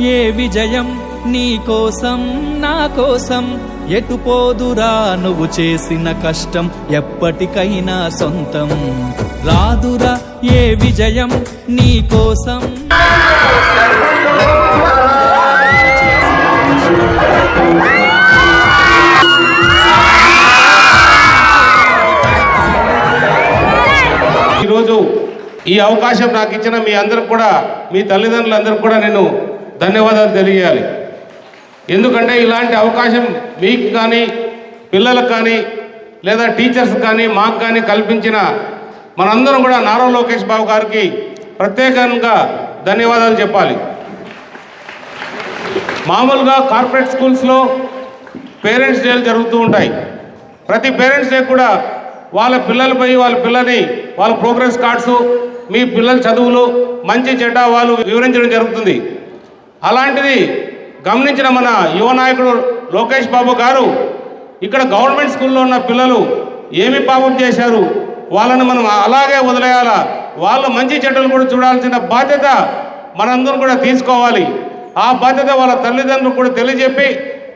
ఏ విజయం నీ కోసం నా కోసం? ఎటు పోదురా నువ్వు చేసిన కష్టం? ఎప్పటికైనా సొంతం. రాదురా ఏ విజయం నీ కోసం? ఈరోజు ఈ అవకాశం నాకు ఇచ్చిన మీ అందరికి కూడా మీ తల్లిదండ్రులందరికీ కూడా నేను ధన్యవాదాలు తెలియాలి. ఎందుకంటే ఇలాంటి అవకాశం మీకు కానీ పిల్లలకు కానీ లేదా టీచర్స్ కానీ మాకు కానీ కల్పించిన మనందరం కూడా నారా లోకేష్ బాబు గారికి ప్రత్యేకంగా ధన్యవాదాలు చెప్పాలి. మామూలుగా కార్పొరేట్ స్కూల్స్లో పేరెంట్స్ డేలు జరుగుతూ ఉంటాయి. ప్రతి పేరెంట్స్ డే కూడా వాళ్ళ పిల్లలపై వాళ్ళ పిల్లని వాళ్ళ ప్రోగ్రెస్ కార్డ్స్ మీ పిల్లల చదువులు మంచి చెడ్డ వాళ్ళు వివరించడం జరుగుతుంది. అలాంటిది గమనించిన మన యువ నాయకుడు లోకేష్ బాబు గారు ఇక్కడ గవర్నమెంట్ స్కూల్లో ఉన్న పిల్లలు ఏమి పాపం చేశారు వాళ్ళని మనం అలాగే వదిలేయాలా? వాళ్ళు మంచి చెడ్డలు కూడా చూడాల్సిన బాధ్యత మనందరం కూడా తీసుకోవాలి. ఆ బాధ్యత వాళ్ళ తల్లిదండ్రులు కూడా తెలియజెప్పి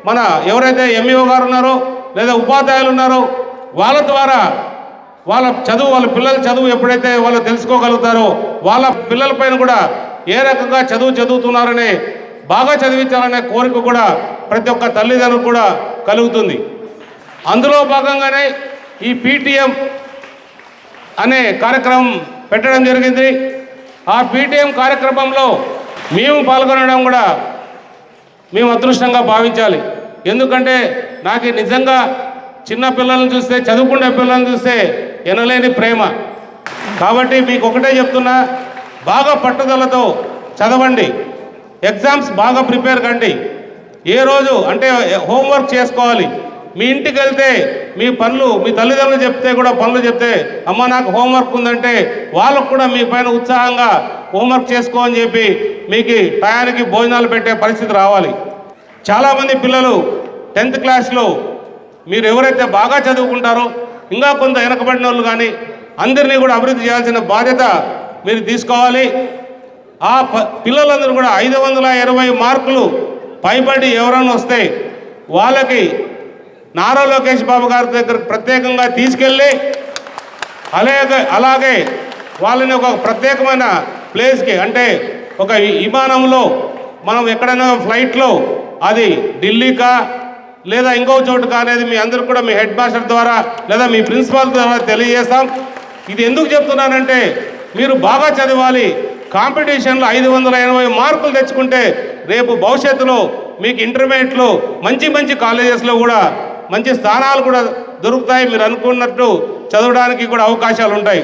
మన ఎవరైతే ఎంఈఓ గారు ఉన్నారో లేదా ఉపాధ్యాయులు ఉన్నారో వాళ్ళ ద్వారా వాళ్ళ చదువు వాళ్ళ పిల్లల చదువు ఎప్పుడైతే వాళ్ళు తెలుసుకోగలుగుతారో వాళ్ళ పిల్లలపైన కూడా ఏ రకంగా చదువు చదువుతున్నారనే బాగా చదివించాలనే కోరిక కూడా ప్రతి ఒక్క తల్లిదండ్రులు కూడా కలుగుతుంది. అందులో భాగంగానే ఈ పీటీఎం అనే కార్యక్రమం పెట్టడం జరిగింది. ఆ పీటీఎం కార్యక్రమంలో మేము పాల్గొనడం కూడా మేము అదృష్టంగా భావించాలి. ఎందుకంటే నాకు నిజంగా చిన్న పిల్లల్ని చూస్తే చదువుకునే పిల్లల్ని చూస్తే ఎనలేని ప్రేమ. కాబట్టి మీకు ఒకటే చెప్తున్నా బాగా పట్టుదలతో చదవండి. ఎగ్జామ్స్ బాగా ప్రిపేర్ కండి. ఏ రోజు అంటే హోంవర్క్ చేసుకోవాలి. మీ ఇంటికి వెళ్తే మీ పనులు మీ తల్లిదండ్రులు చెప్తే కూడా పనులు చెప్తే అమ్మ నాకు హోంవర్క్ ఉందంటే వాళ్ళకు కూడా మీ పైన ఉత్సాహంగా హోంవర్క్ చేసుకో అని చెప్పి మీకు టయానికి భోజనాలు పెట్టే పరిస్థితి రావాలి. చాలామంది పిల్లలు టెన్త్ క్లాస్లో మీరు ఎవరైతే బాగా చదువుకుంటారో ఇంకా కొంత వెనకబడిన వాళ్ళు కానీ అందరినీ కూడా అభివృద్ధి చేయాల్సిన బాధ్యత మీరు తీసుకోవాలి. ఆ ప పిల్లలందరూ కూడా ఐదు వందల ఇరవై మార్కులు పైబడి ఎవరైనా వస్తే వాళ్ళకి నారా లోకేష్ బాబు గారి దగ్గర ప్రత్యేకంగా తీసుకెళ్ళి అలాగే అలాగే వాళ్ళని ఒక ప్రత్యేకమైన ప్లేస్కి అంటే ఒక విమానంలో మనం ఎక్కడైనా ఫ్లైట్లో అది ఢిల్లీకా లేదా ఇంకో చోటుకా అనేది మీ అందరికి కూడా మీ హెడ్ మాస్టర్ ద్వారా లేదా మీ ప్రిన్సిపాల్ ద్వారా తెలియజేస్తాం. ఇది ఎందుకు చెప్తున్నానంటే మీరు బాగా చదవాలి. కాంపిటీషన్లో ఐదు వందల ఎనభై మార్కులు తెచ్చుకుంటే రేపు భవిష్యత్తులో మీకు ఇంటర్మీడియట్లో మంచి మంచి కాలేజెస్లో కూడా మంచి స్థానాలు కూడా దొరుకుతాయి మీరు అనుకున్నట్టు చదవడానికి కూడా అవకాశాలు ఉంటాయి